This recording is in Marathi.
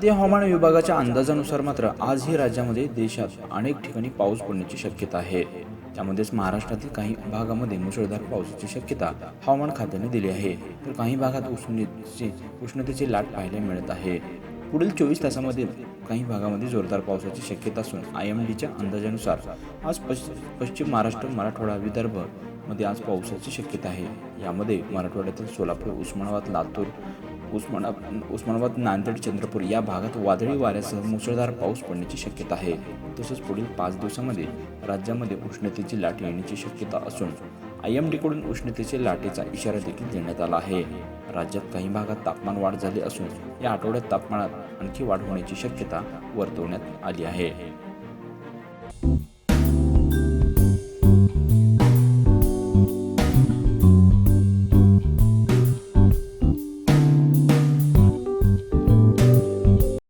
भारतीय हवामान विभागाच्या अंदाजानुसार मात्र आजही राज्यामध्ये देशात अनेक ठिकाणी पाऊस पडण्याची शक्यता आहे. त्यामध्येच महाराष्ट्रातील काही भागामध्ये मुसळधार पावसाची शक्यता हवामान खात्याने दिली आहे. तर काही भागात उष्णतेची उष्णतेची लाट पाहायला मिळत आहे. पुढील चोवीस तासामध्ये काही भागामध्ये जोरदार पावसाची शक्यता असून आय एम डीच्या अंदाजानुसार आज पश्चिम महाराष्ट्र मराठवाडा विदर्भमध्ये आज पावसाची शक्यता आहे. यामध्ये मराठवाड्यातील सोलापूर उस्मानाबाद लातूर उस्माना उस्मानाबाद नांदेड चंद्रपूर या भागात वादळी वाऱ्यासह मुसळधार पाऊस पडण्याची शक्यता आहे. तसेच पुढील पाच दिवसामध्ये राज्यामध्ये उष्णतेची लाट येण्याची शक्यता असून आय एम डीकडून उष्णतेच्या लाटेचा इशारा देखील देण्यात आला आहे. राज्यात काही भागात तापमान वाढ झाली असून या आठवड्यात तापमानात आणखी वाढ होण्याची शक्यता वर्तवण्यात आली आहे.